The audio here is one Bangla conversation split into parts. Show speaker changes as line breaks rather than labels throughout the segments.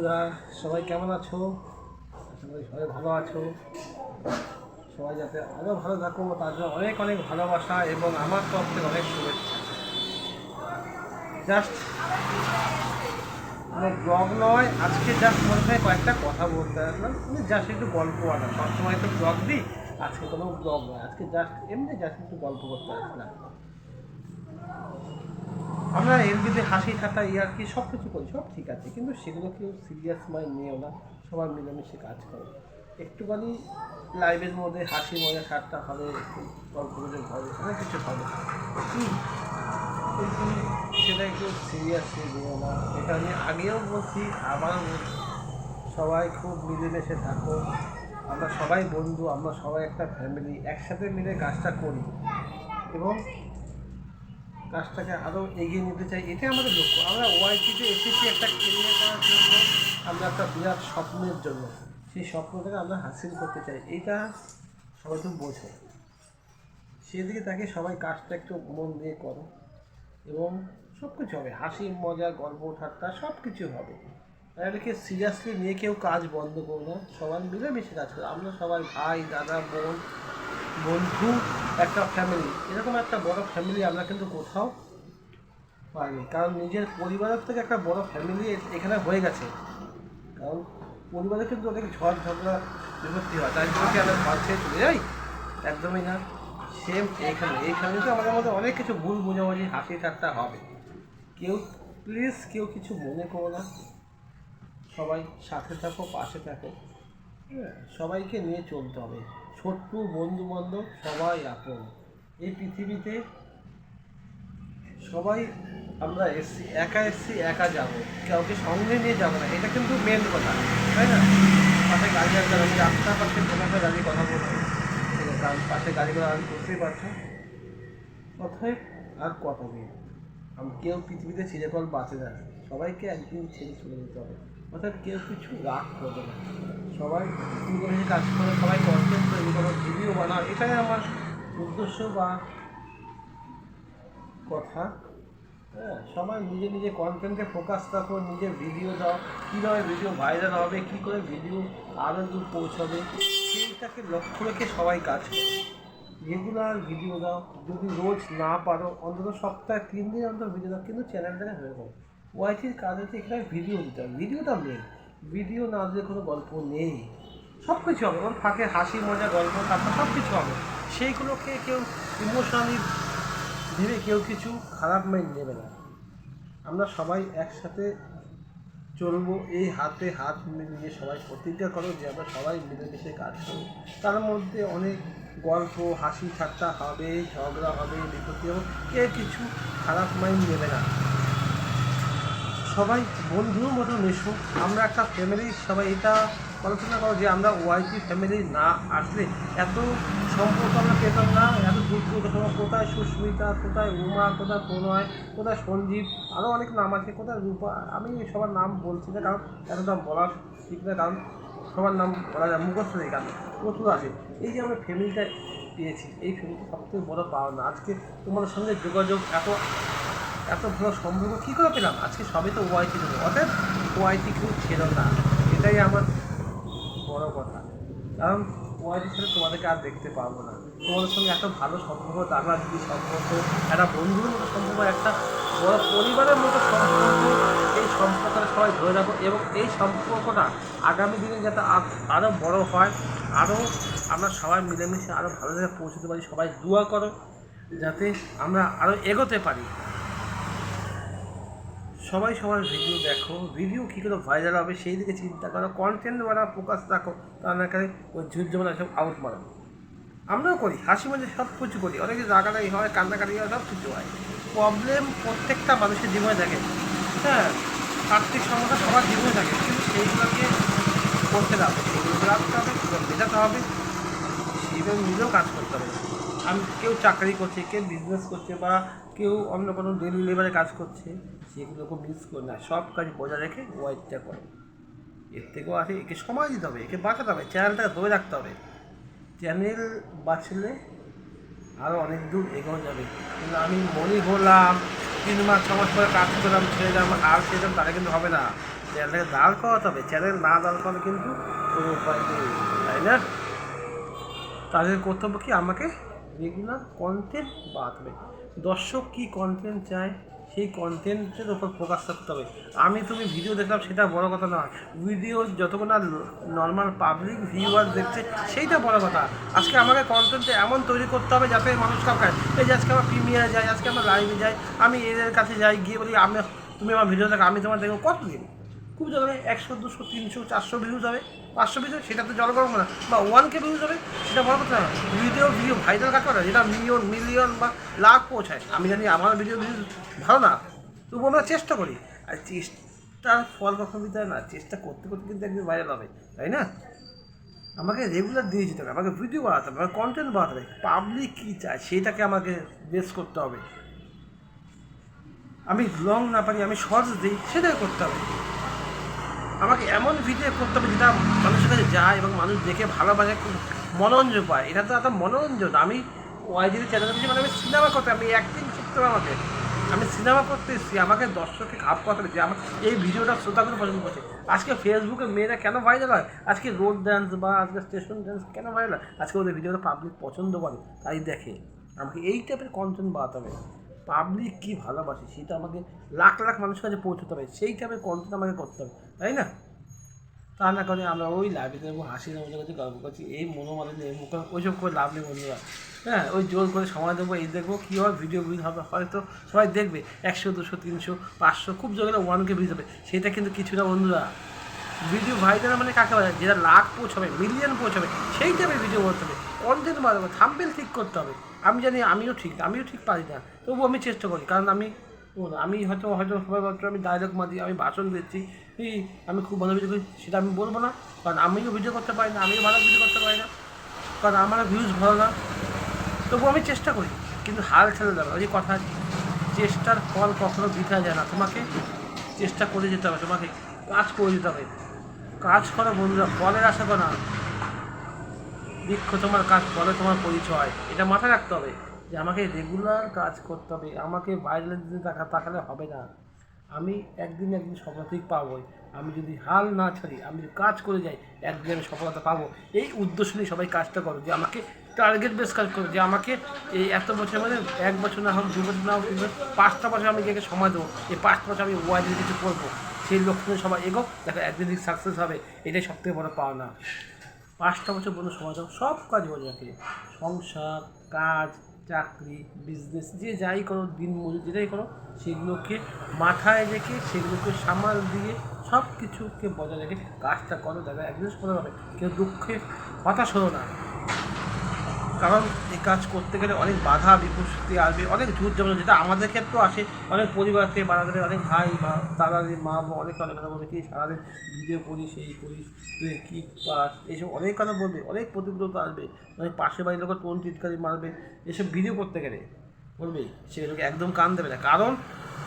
বন্ধুরা, সবাই কেমন আছো? আশা করি সবাই ভালো আছো। সবাই যাতে আরও ভালো থাকো তার জন্য অনেক অনেক ভালোবাসা এবং আমার তরফ থেকে অনেক শুভেচ্ছা। জাস্ট কোনো ব্লগ নয়, আজকে জাস্ট মনে হয় কয়েকটা কথা বলতে আসলাম মানে জাস্ট একটু গল্প আনা। সবসময় তো ব্লগ দিই, আজকে কোনো ব্লগ নয়। আজকে জাস্ট এমনি জাস্ট একটু গল্প করতে আসলাম। আমরা এর এমনিতে হাসি ইয়ার কি সব কিছু করি, সব ঠিক আছে, কিন্তু সেগুলো কেউ সিরিয়াস মাইন্ড নিয়েও না, সবাই মিলেমিশে কাজ করে। একটুখানি লাইভের মধ্যে হাসি, মজা, ঠাট্টা হবে, একটু গল্প গুজব হবে, অনেক কিছু হবে। সেটা একটু সিরিয়াসলি নিও না। এটা আমি আগেও বলছি আবারও বলছি, সবাই খুব মিলেমিশে থাকো। আমরা সবাই বন্ধু, আমরা সবাই একটা ফ্যামিলি একসাথে মিলে কাজটা করি। এবং কাজটাকে আরও এগিয়ে নিতে চাই, এটাই আমাদের লক্ষ্য। আমরা ওয়াইটিতে এসেছি, একটা কেরিয়ার করার জন্য, আমরা একটা বিরাট স্বপ্নের জন্য। সেই স্বপ্নটাকে আমরা হাসিল করতে চাই, এইটা সবাই তো বোঝো। সেদিকে তাকে সবাই কাজটা একটু মন দিয়ে করো। এবং সব কিছু হবে, হাসি, মজা গল্প ঠাট্টা সব কিছু হবে এটাকে সিরিয়াসলি নিয়ে কেউ কাজ বন্ধ করো না? সবাই মিলেমিশে কাজ করো আমরা সবাই ভাই, দাদা, বোন বন্ধু, একটা ফ্যামিলি এরকম একটা বড় ফ্যামিলি আমরা কিন্তু কোথাও পাইনি। কারণ নিজের পরিবারের থেকে একটা বড় ফ্যামিলি এখানে হয়ে গেছে। কারণ পরিবারে কিন্তু অনেক ঝড় ঝগড়া বিভক্তি হয়। তাই জন্য কি আমরা ঘর ছেড়ে চলে যাই? একদমই না। সেম এইখানে এই ফ্যামিলিতে আমাদের মধ্যে অনেক কিছু ভুল বোঝাবুঝি, হাসি ঠাট্টা হবে। কেউ প্লিজ কেউ কিছু মনে করো না। সবাই সাথে থাকো, পাশে থাকো। হ্যাঁ সবাইকে নিয়ে চলতে হবে। ছোট্ট বন্ধু বান্ধব সবাই আপন। এই পৃথিবীতে সবাই আমরা এসছি, একা এসছি, একা যাব। কাউকে সঙ্গে নিয়ে যাব না। এটা কিন্তু মেন কথা, তাই না? পাশে গাড়ি আসবে আমি রাস্তার পাশে কোনো একটা দাঁড়িয়ে কথা বলছি। পাশে গাড়িগুলো আমি বুঝতেই পারছ। কথায় আর কথা নেই। আমি কেউ পৃথিবীতে চিরকাল বাঁচে না। সবাইকে একদিন ছেড়ে চলে যেতে হবে। অর্থাৎ কেউ কিছু রাগ করবে না। সবাই কাজ করে, সবাই কন্টেন্ট তৈরি করো ভিডিও বানাও, এটাই আমার উদ্দেশ্য বা কথা। হ্যাঁ সবাই নিজে নিজে কন্টেন্টে ফোকাস রাখো নিজের ভিডিও দাও, কীভাবে ভিডিও ভাইরাল হবে, কী করে ভিডিও আরও দূর পৌঁছাবে, সেইটাকে লক্ষ্য রেখে সবাই কাজ করে। রেগুলার ভিডিও দাও, যদি রোজ না পারো, অন্তত সপ্তাহে তিন দিন অন্তত ভিডিও দাও, কিন্তু চ্যানেলটাকে হয়ে যাবে। ওয়াইটির কাজ হচ্ছে এখানে ভিডিও দিতে হবে? ভিডিওটা মেন ভিডিও না দিলে কোনো গল্প নেই। সব কিছু হবে। ওর ফাঁকে হাসি, মজা, গল্প, ঠাট্টা সব কিছু হবে। সেইগুলোকে কেউ ইমোশনালি ভেবে কেউ কিছু খারাপ মাইন্ড নেবে না। আমরা সবাই একসাথে চলবো, এই হাতে হাত মিলিয়ে সবাই প্রতিজ্ঞা করো যে আমরা সবাই মিলেমিশে কাজ করব। তার মধ্যে অনেক গল্প, হাসি, ঠাট্টা হবে, ঝগড়া হবে বিপত্তি হবে, কেউ কিছু খারাপ মাইন্ড নেবে না। সবাই বন্ধুর মতো মেশো আমরা একটা ফ্যামিলি সবাই এটা আলোচনা করো যে আমরা ওয়াইটি ফ্যামিলি না আসলে এত সম্পর্ক আমরা পেতাম না, এত দূর দূর কোথায় সুস্মিতা, কোথায় উমা, কোথায় প্রণয়, কোথায় সঞ্জীব আরও অনেক নাম আছে, কোথায় রূপা, আমি সবার নাম বলছি না, কারণ এতটা বলা ঠিক না, কারণ সবার নাম বলা যায়, মুখস্থ নেই কারণ প্রচুর আছে। এই যে আমরা ফ্যামিলিটা পেয়েছি, এই ফ্যামিলিটা সবথেকে বড় পাওনা। আজকে তোমাদের সঙ্গে যোগাযোগ এত এত ভালো সম্পর্ক কী করে পেলাম? আজকে সবই তো ওয়াইটি ছিল অর্থাৎ ওয়াইটি কেউ ছিল না। এটাই আমার বড় কথা। কারণ ওয়াইটি ছিল তোমাদেরকে আর দেখতে পারব না। তোমাদের সঙ্গে এত ভালো সম্পর্ক দাদা দিদি সম্পর্ক, একটা বন্ধুর মতো সম্পর্ক, একটা বড় পরিবারের মতো সম্পর্ক, এই সম্পর্কটা সবাই ধরে রাখো এবং এই সম্পর্কটা আগামী দিনে যাতে আরও বড় হয় আরও আমরা সবাই মিলেমিশে আরও ভালো জায়গায় পৌঁছতে পারি, সবাই দোয়া করো, যাতে আমরা আরও এগোতে পারি। সবাই সবার ভিডিও দেখো। ভিডিও কী করে ভাইরাল হবে সেই দিকে চিন্তা করো। কন্টেন্ট বানা ফোকাস রাখো। তা না করে ওই ঝুট জমা সব আউট মারো। আমরাও করি, হাসি মজা সব কিছু করি। অনেকে রাগারাগি হয়, কান্নাকাটি হয়, সব কিছু হয়। প্রবলেম প্রত্যেকটা মানুষের জীবনে থাকে। হ্যাঁ আর্থিক সমস্যা সবার জীবনে থাকে। কিন্তু সেইগুলোকে করতে হবে। সেগুলো রাখতে হবে সেগুলো মেটাতে হবে। সেইভাবে নিজেও কাজ করতে হবে। আমি কেউ চাকরি করছে, কেউ বিজনেস করছে বা কেউ অন্য কোনো ডেলি লেবারে কাজ করছে সেগুলোকে মিস করে না। সব কাজ বজায় রেখে ওয়াইটটা করে। এর থেকেও আছে, একে সময় দিতে হবে, একে বাঁচাতে হবে চ্যানেলটাকে ধরে রাখতে হবে। চ্যানেল বাঁচলে আরও অনেক দূর এগোনো যাবে। কিন্তু আমি মনি হলাম তিন মাস, ছ মাস পরে কাজ করলাম, ছেড়ে দিলাম, আর দিলাম, তাহলে কিন্তু হবে না। চ্যানেলটাকে দাঁড় করাতে হবে চ্যানেল না দাঁড় করালে কিন্তু কোনো উপায় নেই, তাই না? তাদের কর্তব্য কি আমাকে রেগুলার কন্টেন্ট বাঁধবে। দর্শক কি কন্টেন্ট চায়, সেই কন্টেন্টের ওপর ফোকাস করতে হবে। আমি তুমি ভিডিও দেখলাম, সেটা বড় কথা নয়। ভিডিও যতক্ষণ নর্মাল পাবলিক ভিউয়ার দেখছে, সেইটা বড় কথা। আজকে আমাকে কন্টেন্ট এমন তৈরি করতে হবে যাতে মানুষ কাউকে এই যে আজকে আমার প্রিমিয়ারে যাই আজকে আমার লাইভে যাই আমি এদের কাছে যাই, গিয়ে বলি, আমি তুমি আমার ভিডিও দেখো, আমি তোমার দেখব কতদিন? খুব জলে একশো, দুশো, তিনশো, চারশো ভিউজ হবে। পাঁচশো হবে সেটা তো জল গরম না। বা ওয়ান কে ভিউজ হবে, সেটা বড় কথা না। ভিডিও ভিডিও ভাইরাল কাজ করে, যেটা মিলিয়ন মিলিয়ন বা লাখ পৌঁছায়। আমি জানি আমার ভিডিও ভিউজ ভালো না, তবু আমরা চেষ্টা করি। আর চেষ্টার ফল কখনো দিতে হয় না, চেষ্টা করতে করতে কিন্তু একদিন ভাইরাল হবে, তাই না? আমাকে রেগুলার দিয়ে যেতে হবে, আমাকে ভিডিও বানাতে হবে, আমাকে কন্টেন্ট বানাতে হবে। পাবলিক কী চায়, সেটাকে আমাকে বেস করতে হবে। আমি লং না পারি, আমি শর্টস দিই, সেটাই করতে হবে। আমাকে এমন ভিডিও করতে হবে যেটা মানুষের কাছে যায় এবং মানুষ দেখে ভালোবাসে, খুব মনোরঞ্জন পায়। এটা তো একটা মনোরঞ্জন। আমি ওয়াইজির চ্যানেল মানে আমি সিনেমা করতে, আমি শিখতে হবে আমাকে। আমি সিনেমা করতে এসেছি, আমাকে দর্শককে খাপ করতে যে আমার এই ভিডিওটা শ্রোতাগুলো পছন্দ করছে। আজকে ফেসবুকে মেয়েরা কেন ভাইরাল হয়? আজকে রোড ডান্স বা আজকে স্টেশন ডান্স কেন ভাইরাল আজকে ওদের ভিডিওটা পাবলিক পছন্দ করে, তাই দেখে। আমাকে এই টাইপের কন্টেন্ট বাড়াতে হবে। পাবলিক কী ভালোবাসে, সেটা আমাকে লাখ লাখ মানুষের কাছে পৌঁছতে হবে। সেই টাইপের কন্টেন্ট আমাকে করতে হবে, তাই না? তা না করে আমরা ওই লাইভে দেবো হাসি মজা করছি, গল্প করছি, এই মনোমালিন্য, এই মুখে ওইসব করে লাভ নেই বন্ধুরা। হ্যাঁ ওই জোর করে সময় দেবো, এই দেখব কী হয় ভিডিও ভিউজ হবে, হয়তো সবাই দেখবে, একশো, দুশো, তিনশো, পাঁচশো, খুব জোরে ওয়ানকে ভিউজ হবে। সেটা কিন্তু কিছু না বন্ধুরা। ভিডিও ভাইরাল মানে কাকে বলে? যেটা লাখ পৌঁছাবে মিলিয়ন পৌঁছাবে সেই টাইপের ভিডিও করতে হবে। কন্টেন্ট বাড়াবে থাম্বেল ঠিক করতে হবে। আমি জানি, আমিও ঠিক আমিও ঠিক পারি না। তবুও আমি চেষ্টা করি, কারণ আমি আমি হয়তো হয়তো সবাই ভাবছ আমি ডায়লগ মারি আমি ভাষণ দিচ্ছি আমি খুব ভালো ভিডিও করি সেটা আমি বলব না, কারণ আমিও ভিডিও করতে পারি না, আমিও ভালো ভিডিও করতে পারি না, কারণ আমার ভিউজ ভালো না। তবু আমি চেষ্টা করি, কিন্তু হাল ছেড়ে যাবে ওই কথা চেষ্টার ফল কখনো বৃথা যায় না, তোমাকে চেষ্টা করে যেতে হবে, তোমাকে কাজ করে যেতে হবে। কাজ করো বন্ধুরা, ফলের আশা করো বৃক্ষ তোমার কাজ ফলে তোমার পরিচয়। এটা মাথায় রাখতে হবে যে আমাকে রেগুলার কাজ করতে হবে আমাকে বাইরের দিকে তাকা তাকালে হবে না। আমি একদিন একদিন সফলতা ঠিক পাবোই। আমি যদি হাল না ছাড়ি আমি কাজ করে যাই একদিন আমি সফলতা পাবো। এই উদ্দেশ্য নিয়ে সবাই কাজটা করো যে আমাকে টার্গেট বেস কাজ করো যে আমাকে এই এত বছর মানে এক বছর না হোক দু বছর না হোক তিন বছর, পাঁচটা বছর আমি একে সময় দেবো। এই পাঁচটা বছর আমি ওয়াইডের কিছু করব। সেই লক্ষ্য সবাই এগো দেখো একদিন সাকসেস হবে। এটাই সবথেকে বড় পাওনা। পাঁচটা বছর পর্যন্ত সময় থাকো সব কাজ বজায় রাখে। সংসার, কাজ, চাকরি বিজনেস যে যাই করো, দিন মজুর যেটাই করো, সেগুলোকে মাথায় রেখে, সেগুলোকে সামাল দিয়ে সব কিছুকে বজায় রেখে কাজটা করো, দেখা একদিন সময় হবে। কেউ দুঃখে কথা শোনো না। কারণ এই কাজ করতে গেলে অনেক বাধা বিপত্তি আসবে, অনেক ঝুট ঝামেলা যেটা আমাদের ক্ষেত্রেও আসে। অনেক পরিবার থেকে বাড়াতে অনেক ভাই বা দাদাদের মা বা অনেক অনেক কথা বলবে কি, সারাদিন ভিডিও করি সেই করি তুই কী পাস, এইসব অনেক কথা বলবে, অনেক প্রতিকূলতা আসবে। অনেক পাশে বাড়ির লোকের টোন চিৎকারি মারবে, এসব ভিডিও করতে গেলে বলবে সেগুলোকে একদম কান দেবে না। কারণ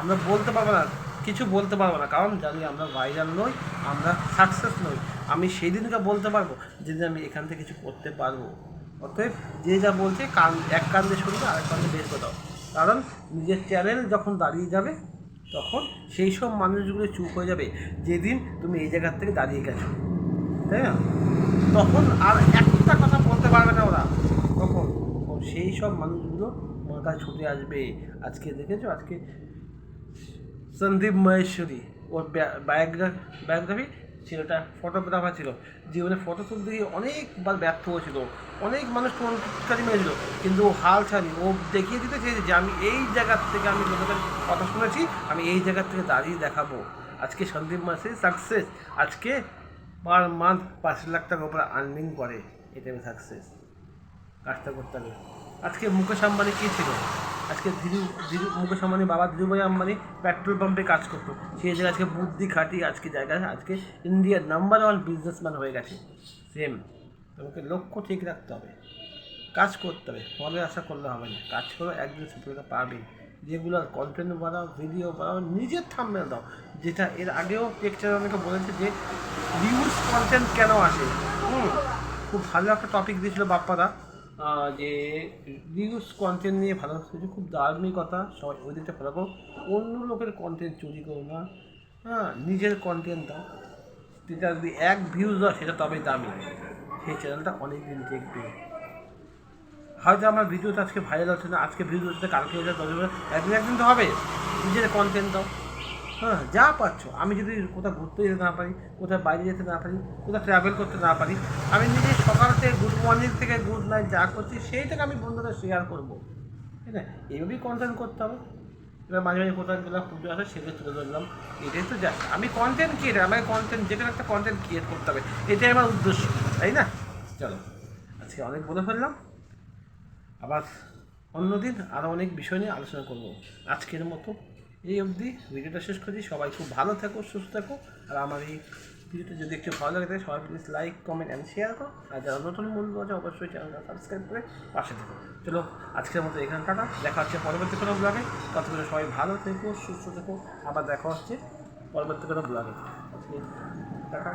আমরা বলতে পারব না, কিছু বলতে পারব না। কারণ জানি আমরা ভাইরাল নই, আমরা সাকসেস নই। আমি সেই দিনকে বলতে পারব যেদিন আমি এখান থেকে কিছু করতে পারব। অতএব যে যা বলছে, কান, এক কান দিয়ে শুনবে, আরেক কান দিয়ে বের করে দাও। কারণ নিজের চ্যানেল যখন দাঁড়িয়ে যাবে, তখন সেই সব মানুষগুলো চুপ হয়ে যাবে, যেদিন তুমি এই জায়গার থেকে দাঁড়িয়ে গেছো। তাই না? তখন আর একটা কথা বলতে পারবে না ওরা। তখন সেই সব মানুষগুলো মাথায় ছুটে আসবে। আজকে দেখেছ? আজকে সন্দীপ মহেশ্বরী, ওর বায়োগ্রাফি বায়োগ্রাফি ছেলেটা ফটোগ্রাফার ছিল জীবনে ফটো তুলতে গিয়ে অনেকবার ব্যর্থ হয়েছিল। অনেক মানুষ কাজে মেরেছিল, কিন্তু ও হাল ছাড়ি ও দেখিয়ে দিতে চেয়েছে যে, আমি এই জায়গার থেকে আমি লোকেদের কথা শুনেছি, আমি এই জায়গার থেকে দাঁড়িয়ে দেখাবো। আজকে সন্দীপ মাসে সাকসেস আজকে পার মান্থ পাঁচ লাখ টাকার উপরে আর্নিং করে। এটা আমি সাকসেস কাজটা করতে হবে। আজকে মুকেশ আম্বানি কী ছিল? আজকে ধীরু ধীরু মুকেশ আম্বানি বাবা ধীরুভাই আম্বানি পেট্রোল পাম্পে কাজ করতো। সে জায়গায় আজকে বুদ্ধি খাটি আজকে জায়গায় আজকে ইন্ডিয়ার নাম্বার ওয়ান বিজনেসম্যান হয়ে গেছে। সেম তোমাকে লক্ষ্য ঠিক রাখতে হবে। কাজ করতে হবে। ফলে আশা করলে হবে না। কাজ করো একদিন সফলতা পাবে। রেগুলার কন্টেন্ট বানাও ভিডিও বানাও নিজের থাম্বনেল দাও। যেটা এর আগেও টেকচার অনেকে বলেছে যে নিউজ কন্টেন্ট কেন আসে? হুম। খুব ভালো একটা টপিক দিয়েছিল বাপ্পাদা। আহ, যে নিউজ কন্টেন্ট নিয়ে ভালো কিছু খুব দারুণই কথা, সবাই ওই দিকটা ফলো করো। অন্য লোকের কন্টেন্ট চুরি করো না। হ্যাঁ নিজের কন্টেন্ট দাও। যেটা যদি এক ভিউজ দাও সেটা তবেই দামি। সেই চ্যানেলটা অনেক দিন দেখবে। হয়তো আমার ভিডিওটা আজকে ভাইরাল হচ্ছে না, আজকে ভিডিও হচ্ছে কালকে হচ্ছে তবে একদিন একদিন তো হবে। নিজের কন্টেন্ট দাও। হ্যাঁ যা পাচ্ছ আমি যদি কোথাও ঘুরতে যেতে না পারি, কোথাও বাইরে যেতে না পারি, কোথাও ট্রাভেল করতে না পারি, আমি নিজে সকাল থেকে গুড মর্নিং থেকে গুড নাইট যা করছি সেইটাকে আমি বন্ধুরা শেয়ার করব। ঠিক আছে? এইভাবেই কন্টেন্ট করতে হবে। এবার মাঝে মাঝে কোথাও গেলাম, পুজো আসে সেগুলো তুলে ধরলাম। এটাই তো যা আমি কন্টেন্ট ক্রিয়েটার আমাকে কন্টেন্ট যে কোনো একটা কন্টেন্ট ক্রিয়েট করতে হবে। এটাই আমার উদ্দেশ্য, তাই না? চলো, আজকে অনেক বলে ফেললাম। আবার অন্যদিন আরও অনেক বিষয় নিয়ে আলোচনা করব। আজকের মতো। এই অবধি ভিডিওটা শেষ করছি। সবাই খুব ভালো থাকো, সুস্থ থাকো। আর আমার এই ভিডিওটা যদি একটু ভালো লাগে সবাই please like comment and share করো। আর যারা নতুন বন্ধু আছে, অবশ্যই চ্যানেলটা সাবস্ক্রাইব করে পাশে থেকো। চলো, আজকের মতো এখানে টাটা। দেখা হচ্ছে পরবর্তী কোনো ব্লগে ততক্ষণে সবাই ভালো থেকো, সুস্থ থেকো। আবার দেখা হচ্ছে পরবর্তী কোনো ব্লগে টাটা।